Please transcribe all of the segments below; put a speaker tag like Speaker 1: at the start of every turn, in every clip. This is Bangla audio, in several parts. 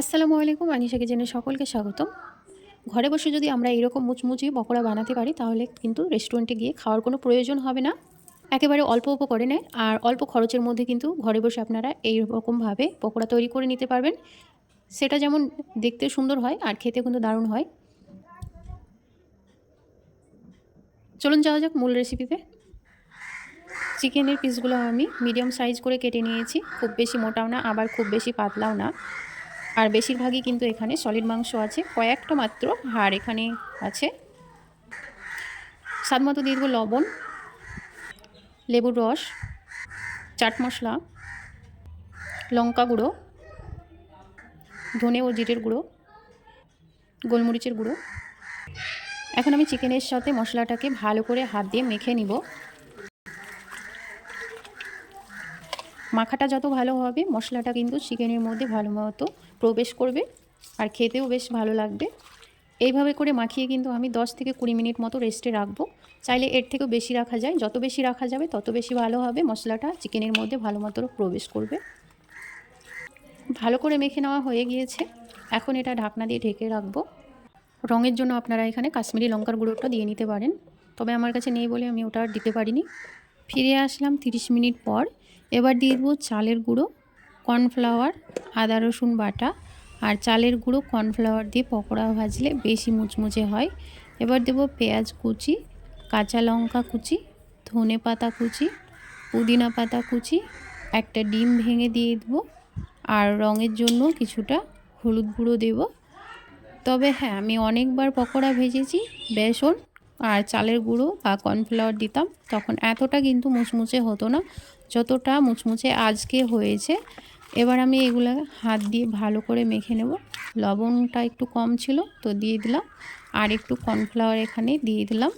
Speaker 1: আসসালামু আলাইকুম, আনিশা কিচেনে সকলকে স্বাগতম। ঘরে বসে যদি আমরা এরকম মুচমুচি পকোড়া বানাতে পারি, তাহলে কিন্তু রেস্টুরেন্টে গিয়ে খাওয়ার কোনো প্রয়োজন হবে না। একেবারে অল্প অল্প করে নেয় আর অল্প খরচের মধ্যে কিন্তু ঘরে বসে আপনারা এই রকমভাবে পকোড়া তৈরি করে নিতে পারবেন। সেটা যেমন দেখতে সুন্দর হয় আর খেতে কিন্তু দারুণ হয়। চলুন যাওয়া যাক মূল রেসিপিতে চিকেনের পিসগুলো আমি মিডিয়াম সাইজ করে কেটে নিয়েছি। খুব বেশি মোটাও না, আবার খুব বেশি পাতলাও না। আর বেশিরভাগই কিন্তু এখানে সলিড মাংস আছে। কয়েকটা মাত্র হাড় এখানে আছে। স্বাদ মতো দিয়ে দেবো লবণ, লেবুর রস, চাট মশলা, লঙ্কা গুঁড়ো, ধনে ও জিরের গুঁড়ো, গোলমরিচের গুঁড়ো। এখন আমি চিকেনের সাথে মশলাটাকে ভালো করে হাত দিয়ে মেখে নিব। মাখাটা যত ভালো হবে, মশলাটা কিন্তু চিকেনের মধ্যে ভালো মতো প্রবেশ করবে আর খেতেও বেশ ভালো লাগবে। এইভাবে করে মাখিয়ে কিন্তু আমি 10 থেকে কুড়ি মিনিট মতো রেস্টে রাখব। চাইলে এর থেকেও বেশি রাখা যায়। যত বেশি রাখা যাবে, তত বেশি ভালো হবে, মশলাটা চিকেনের মধ্যে ভালো মতো প্রবেশ করবে। ভালো করে মেখে নেওয়া হয়ে গিয়েছে। এখন এটা ঢাকনা দিয়ে ঢেকে রাখব। রঙের জন্য আপনারা এখানে কাশ্মীরি লঙ্কার গুঁড়োটা দিয়ে নিতে পারেন। তবে আমার কাছে নেই বলে আমি ওটা আর দিতে পারিনি। ফিরে আসলাম 30 মিনিট পর। এবার দিয়ে দেবো চালের গুঁড়ো, কর্নফ্লাওয়ার, আদা রসুন বাটা আর চালের গুঁড়ো, কর্নফ্লাওয়ার দিয়ে পকোড়া ভাজলে বেশি মুচমুচে হয়। এবার দেবো পেঁয়াজ কুচি, কাঁচা লঙ্কা কুচি, ধনে পাতা কুচি, পুদিনা পাতা কুচি, একটা ডিম ভেঙে দিয়ে দেবো আর রঙের জন্য কিছুটা হলুদ গুঁড়ো দেব। তবে হ্যাঁ আমি অনেকবার পকোড়া ভেজেছি, বেসন আর চালের গুঁড়ো বা কর্নফ্লাওয়ার দিতাম। তখন এতটা কিন্তু মুচমুচে হতো না, যতটা মুচমুচে আজকে হয়েছে। এবার আমি এগুলো হাত দিয়ে ভালো করে মেখে নেব। লবণটা একটু কম ছিল তো দিয়ে দিলাম। আর একটু কর্নফ্লাওয়ার এখানে দিয়ে দিলাম।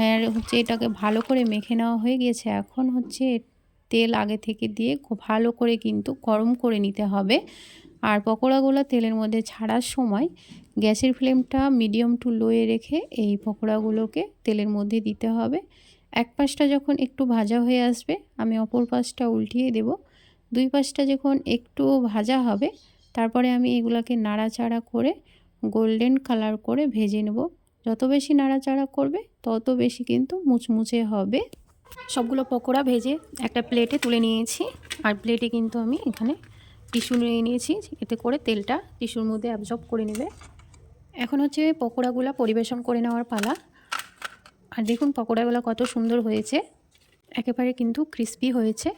Speaker 1: আর হচ্ছে এটাকে ভালো করে মেখে নেওয়া হয়ে গিয়েছে। এখন হচ্ছে তেল আগে থেকে দিয়ে ভালো করে কিন্তু গরম করে নিতে হবে। আর পকোড়াগুলো তেলের মধ্যে ছাড়ার সময় গ্যাসের ফ্লেমটা মিডিয়াম টু লোয়ে রেখে এই পকোড়াগুলোকে তেলের মধ্যে দিতে হবে। এক পাশটা যখন একটু ভাজা হয়ে আসবে, আমি অপর পাশটা উল্টিয়ে দেব। দুই পাশটা যখন একটু ভাজা হবে, তারপরে আমি এগুলাকে নাড়াচাড়া করে গোল্ডেন কালার করে ভেজে নেব। যত বেশি নাড়াচাড়া করবে, তত বেশি কিন্তু মুচমুচে হবে। সবগুলো পকোড়া ভেজে একটা প্লেটে তুলে নিয়েছি। আর প্লেটে কিন্তু আমি এখানে টিস্যু নিয়ে নিয়েছি, এতে করে তেলটা টিস্যুর মধ্যে অ্যাবজর্ব করে নেবে। এখন হচ্ছে পকোড়াগুলো পরিবেশন করে নেওয়ার পালা। আর দেখুন পকোড়াগুলো কত সুন্দর হয়েছে। একেবারে কিন্তু ক্রিস্পি হয়েছে।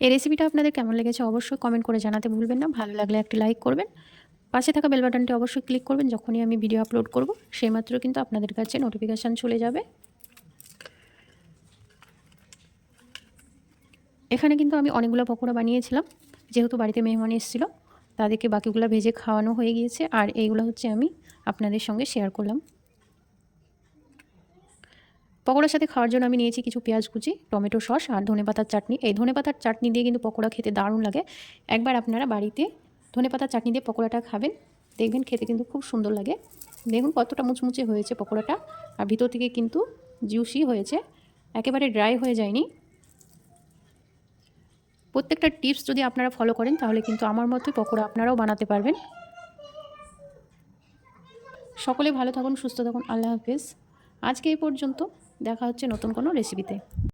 Speaker 1: এই রেসিপিটা আপনাদের কেমন লেগেছে অবশ্যই কমেন্ট করে জানাতে ভুলবেন না। ভালো লাগলে একটি লাইক করবেন। পাশে থাকা বেল বাটনটি অবশ্যই ক্লিক করবেন। যখনই আমি ভিডিও আপলোড করব, সেই মাত্র কিন্তু আপনাদের কাছে নোটিফিকেশান চলে যাবে। এখানে কিন্তু আমি অনেকগুলো পকোড়া বানিয়েছিলাম। যেহেতু বাড়িতে মেহমান এসেছিল, তাদেরকে বাকিগুলো ভেজে খাওয়ানো হয়ে গিয়েছে। আর এইগুলো হচ্ছে আমি আপনাদের সঙ্গে শেয়ার করলাম। পকোড়ার সাথে খাওয়ার জন্য আমি নিয়েছি কিছু পেঁয়াজ কুচি, টমেটো সস আর ধনে পাতার চাটনি। এই ধনে পাতার চাটনি দিয়ে কিন্তু পকোড়া খেতে দারুণ লাগে। একবার আপনারা বাড়িতে ধনে পাতার চাটনি দিয়ে পকোড়াটা খাবেন, দেখবেন খেতে কিন্তু খুব সুন্দর লাগে। দেখুন কতটা মুচমুচে হয়েছে পকোড়াটা। আর ভিতর থেকে কিন্তু জুসি হয়েছে। একেবারে ড্রাই হয়ে যায়নি। প্রত্যেকটা টিপস যদি আপনারা ফলো করেন, তাহলে কিন্তু আমার মতোই পকোড়া আপনারাও বানাতে পারবেন। সকলে ভালো থাকুন, সুস্থ থাকুন, আল্লাহ হাফিজ। আজকে এই পর্যন্ত, দেখা হচ্ছে নতুন কোনো রেসিপিতে